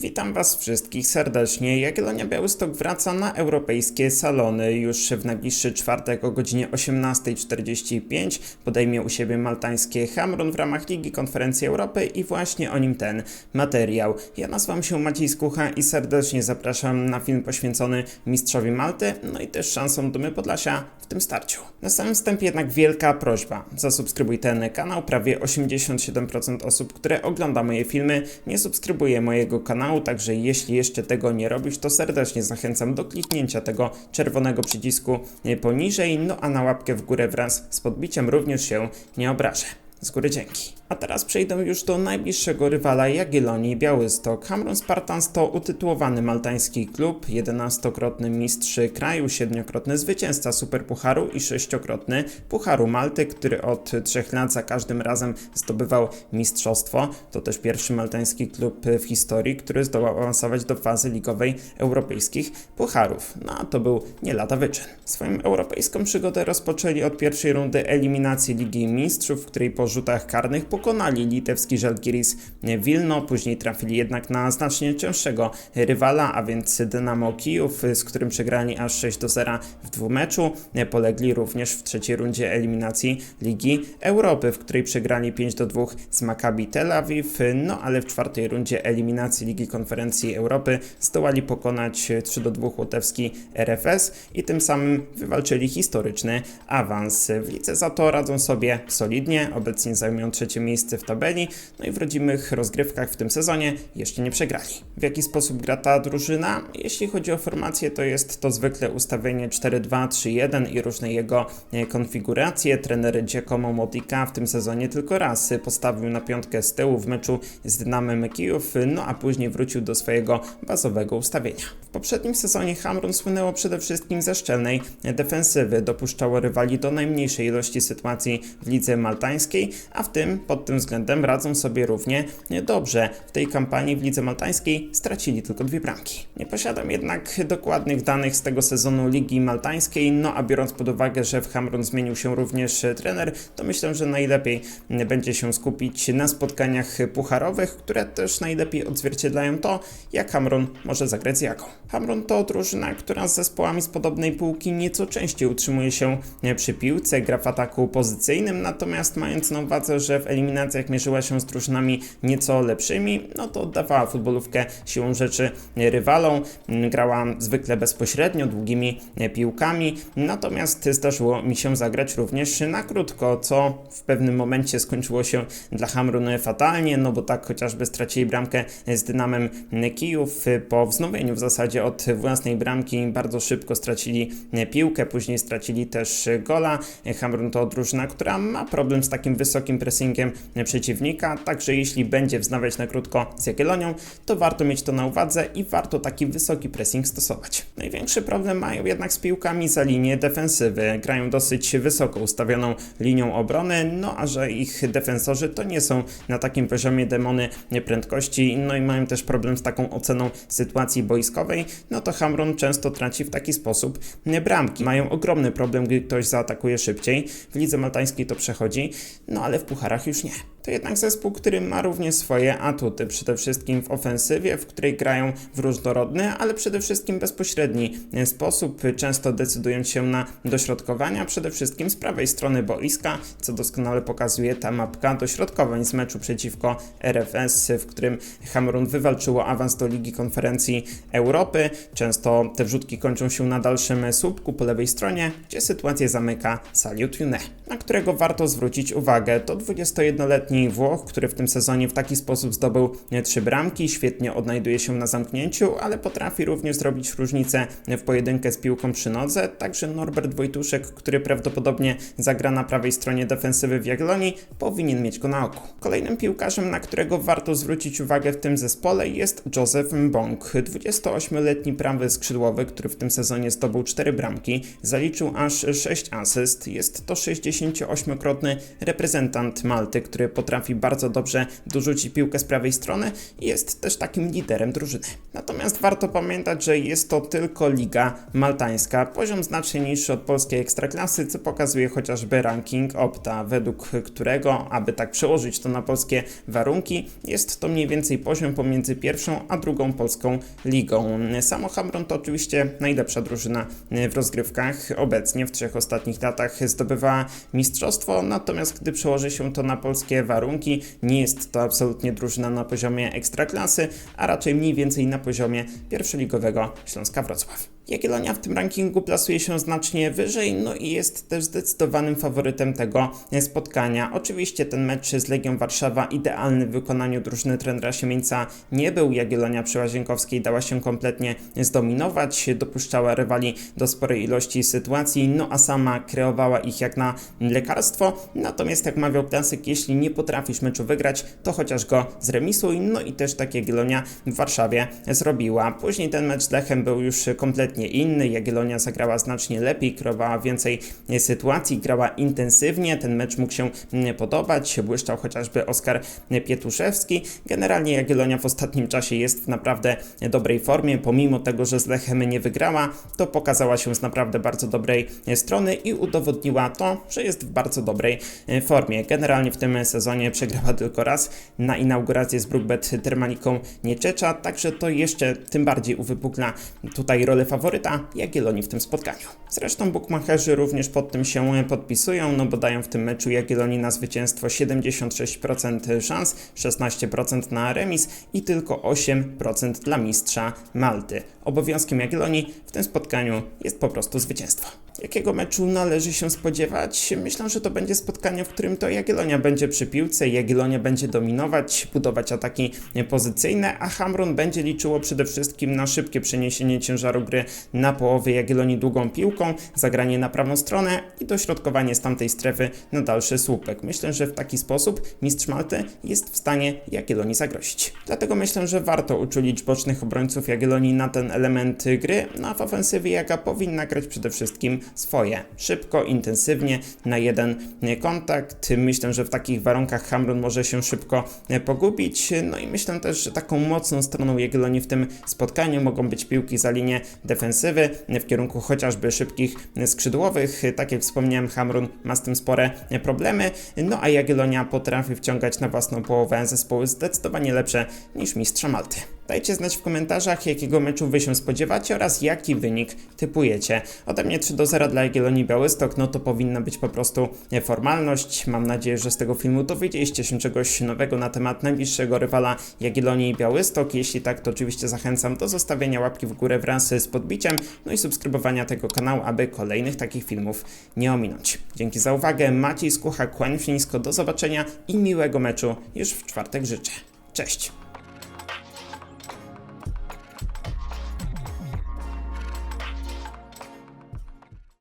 Witam Was wszystkich serdecznie. Jagiellonia Białystok wraca na europejskie salony. Już w najbliższy czwartek o godzinie 18.45 podejmie u siebie maltańskie Hamrun w ramach Ligi Konferencji Europy i właśnie o nim ten materiał. Ja nazywam się Maciej Skucha i serdecznie zapraszam na film poświęcony mistrzowi Malty, no i też szansom Dumy Podlasia w tym starciu. Na samym wstępie jednak wielka prośba. Zasubskrybuj ten kanał. Prawie 87% osób, które ogląda moje filmy, nie subskrybuje mojego kanału, także jeśli jeszcze tego nie robisz, to serdecznie zachęcam do kliknięcia tego czerwonego przycisku e, poniżej, no a na łapkę w górę wraz z podbiciem również się nie obrażę. Z góry dzięki. A teraz przejdę już do najbliższego rywala Jagiellonii Białystok. Hamrun Spartans to utytułowany maltański klub, 11-krotny mistrz kraju, 7-krotny zwycięzca Superpucharu i 6-krotny Pucharu Malty, który od 3 lat za każdym razem zdobywał mistrzostwo. To też pierwszy maltański klub w historii, który zdołał awansować do fazy ligowej europejskich pucharów. No a to był nie lata wyczyn. Swoją europejską przygodę rozpoczęli od pierwszej rundy eliminacji Ligi Mistrzów, w której po rzutach karnych pokonali litewski Żalgiris Wilno, później trafili jednak na znacznie cięższego rywala, a więc Dynamo Kijów, z którym przegrali aż 6 do 0 w dwumeczu. Polegli również w trzeciej rundzie eliminacji Ligi Europy, w której przegrali 5 do 2 z Maccabi Tel Awiw, no ale w czwartej rundzie eliminacji Ligi Konferencji Europy zdołali pokonać 3 do 2 łotewski RFS i tym samym wywalczyli historyczny awans. W lidze za to radzą sobie solidnie, obecnie zajmują trzecie miejsce w tabeli, no i w rodzimych rozgrywkach w tym sezonie jeszcze nie przegrali. W jaki sposób gra ta drużyna? Jeśli chodzi o formację, to jest to zwykle ustawienie 4-2-3-1 i różne jego e, konfiguracje. Trener Giacomo Modica w tym sezonie tylko raz postawił na piątkę z tyłu w meczu z Dynamem Kijów, no a później wrócił do swojego bazowego ustawienia. W poprzednim sezonie Hamrun słynęło przede wszystkim ze szczelnej defensywy, dopuszczało rywali do najmniejszej ilości sytuacji w lidze maltańskiej, a w tym pod tym względem radzą sobie równie dobrze. W tej kampanii w lidze maltańskiej stracili tylko dwie bramki. Nie posiadam jednak dokładnych danych z tego sezonu Ligi Maltańskiej, no a biorąc pod uwagę, że w Hamrun zmienił się również trener, to myślę, że najlepiej będzie się skupić na spotkaniach pucharowych, które też najlepiej odzwierciedlają to, jak Hamrun może zagrać z Jaką. Hamrun to drużyna, która z zespołami z podobnej półki nieco częściej utrzymuje się przy piłce, gra w ataku pozycyjnym, natomiast mając na uwadze, że w eliminacjach mierzyła się z drużynami nieco lepszymi, no to oddawała futbolówkę siłą rzeczy rywalom, grała zwykle bezpośrednio, długimi piłkami, natomiast zdarzyło mi się zagrać również na krótko, co w pewnym momencie skończyło się dla Hamrun fatalnie, no bo tak chociażby stracili bramkę z Dynamem Kijów po wznowieniu w zasadzie od własnej bramki bardzo szybko stracili piłkę, później stracili też gola. Hamrun to drużyna, która ma problem z takim wysokim pressingiem przeciwnika, także jeśli będzie wznawiać na krótko z Jagiellonią, to warto mieć to na uwadze i warto taki wysoki pressing stosować. Największy problem mają jednak z piłkami za linię defensywy. Grają dosyć wysoko ustawioną linią obrony, no a że ich defensorzy to nie są na takim poziomie demony prędkości, no i mają też problem z taką oceną sytuacji boiskowej, no to Hamrun często traci w taki sposób bramki. Mają ogromny problem, gdy ktoś zaatakuje szybciej. W lidze maltańskiej to przechodzi, no ale w pucharach już nie. To jednak zespół, który ma również swoje atuty, przede wszystkim w ofensywie, w której grają w różnorodny, ale przede wszystkim bezpośredni sposób, często decydując się na dośrodkowania, przede wszystkim z prawej strony boiska, co doskonale pokazuje ta mapka dośrodkowań z meczu przeciwko RFS, w którym Hamrun wywalczyło awans do Ligi Konferencji Europy. Często te wrzutki kończą się na dalszym słupku po lewej stronie, gdzie sytuację zamyka Saliut June, na którego warto zwrócić uwagę. To 21-letni Włoch, który w tym sezonie w taki sposób zdobył trzy bramki, świetnie odnajduje się na zamknięciu, ale potrafi również zrobić różnicę w pojedynkę z piłką przy nodze. Także Norbert Wojtuszek, który prawdopodobnie zagra na prawej stronie defensywy w Jagiellonii, powinien mieć go na oku. Kolejnym piłkarzem, na którego warto zwrócić uwagę w tym zespole jest Joseph Mbong, 28-letni prawy skrzydłowy, który w tym sezonie zdobył 4 bramki, zaliczył aż 6 asyst. Jest to 68-krotny reprezentant Malty, który pod potrafi bardzo dobrze dorzucić piłkę z prawej strony i jest też takim liderem drużyny. Natomiast warto pamiętać, że jest to tylko liga maltańska, poziom znacznie niższy od polskiej ekstraklasy, co pokazuje chociażby ranking Opta, według którego, aby tak przełożyć to na polskie warunki, jest to mniej więcej poziom pomiędzy pierwszą a drugą polską ligą. Samo Hamron to oczywiście najlepsza drużyna w rozgrywkach. Obecnie w trzech ostatnich latach zdobywała mistrzostwo, natomiast gdy przełoży się to na polskie warunki, nie jest to absolutnie drużyna na poziomie ekstraklasy, a raczej mniej więcej na poziomie pierwszoligowego Śląska Wrocław. Jagiellonia w tym rankingu plasuje się znacznie wyżej, no i jest też zdecydowanym faworytem tego spotkania. Oczywiście ten mecz z Legią Warszawa idealny w wykonaniu drużyny trenera Siemieńca nie był. Jagiellonia przy Łazienkowskiej dała się kompletnie zdominować, dopuszczała rywali do sporej ilości sytuacji, no a sama kreowała ich jak na lekarstwo. Natomiast jak mawiał klasyk, jeśli nie potrafisz meczu wygrać, to chociaż go zremisuj, no i też tak Jagiellonia w Warszawie zrobiła. Później ten mecz z Lechem był już kompletnie inny. Jagiellonia zagrała znacznie lepiej, kreowała więcej sytuacji, grała intensywnie. Ten mecz mógł się podobać. Błyszczał chociażby Oskar Pietuszewski. Generalnie Jagiellonia w ostatnim czasie jest w naprawdę dobrej formie. Pomimo tego, że z Lechem nie wygrała, to pokazała się z naprawdę bardzo dobrej strony i udowodniła to, że jest w bardzo dobrej formie. Generalnie w tym sezonie przegrała tylko raz na inaugurację z Brookbet Termaliką Nieczecza, także to jeszcze tym bardziej uwypukla tutaj rolę faworyta Jagiellonii w tym spotkaniu. Zresztą bookmacherzy również pod tym się podpisują, no bo dają w tym meczu Jagiellonii na zwycięstwo 76% szans, 16% na remis i tylko 8% dla mistrza Malty. Obowiązkiem Jagiellonii w tym spotkaniu jest po prostu zwycięstwo. Jakiego meczu należy się spodziewać? Myślę, że to będzie spotkanie, w którym to Jagiellonia będzie przy piłce, Jagiellonia będzie dominować, budować ataki pozycyjne, a Hamrun będzie liczyło przede wszystkim na szybkie przeniesienie ciężaru gry na połowie Jagiellonii długą piłką, zagranie na prawą stronę i dośrodkowanie z tamtej strefy na dalszy słupek. Myślę, że w taki sposób mistrz Malty jest w stanie Jagiellonii zagrozić. Dlatego myślę, że warto uczulić bocznych obrońców Jagiellonii na ten element gry, no a w ofensywie Jaga powinna grać przede wszystkim swoje. Szybko, intensywnie, na jeden kontakt. Myślę, że w takich warunkach Hamrun może się szybko pogubić. No i myślę też, że taką mocną stroną Jagiellonii w tym spotkaniu mogą być piłki za linię defensywy w kierunku chociażby szybkich skrzydłowych. Tak jak wspomniałem, Hamrun ma z tym spore problemy, no a Jagiellonia potrafi wciągać na własną połowę zespoły zdecydowanie lepsze niż mistrza Malty. Dajcie znać w komentarzach, jakiego meczu wy się spodziewacie oraz jaki wynik typujecie. Ode mnie 3 do 0 dla Jagiellonii Białystok, no to powinna być po prostu formalność. Mam nadzieję, że z tego filmu dowiedzieliście się czegoś nowego na temat najbliższego rywala Jagiellonii Białystok. Jeśli tak, to oczywiście zachęcam do zostawienia łapki w górę wraz z podbiciem, no i subskrybowania tego kanału, aby kolejnych takich filmów nie ominąć. Dzięki za uwagę, Maciej Skucha, kłaniam się nisko, do zobaczenia i miłego meczu już w czwartek życzę. Cześć!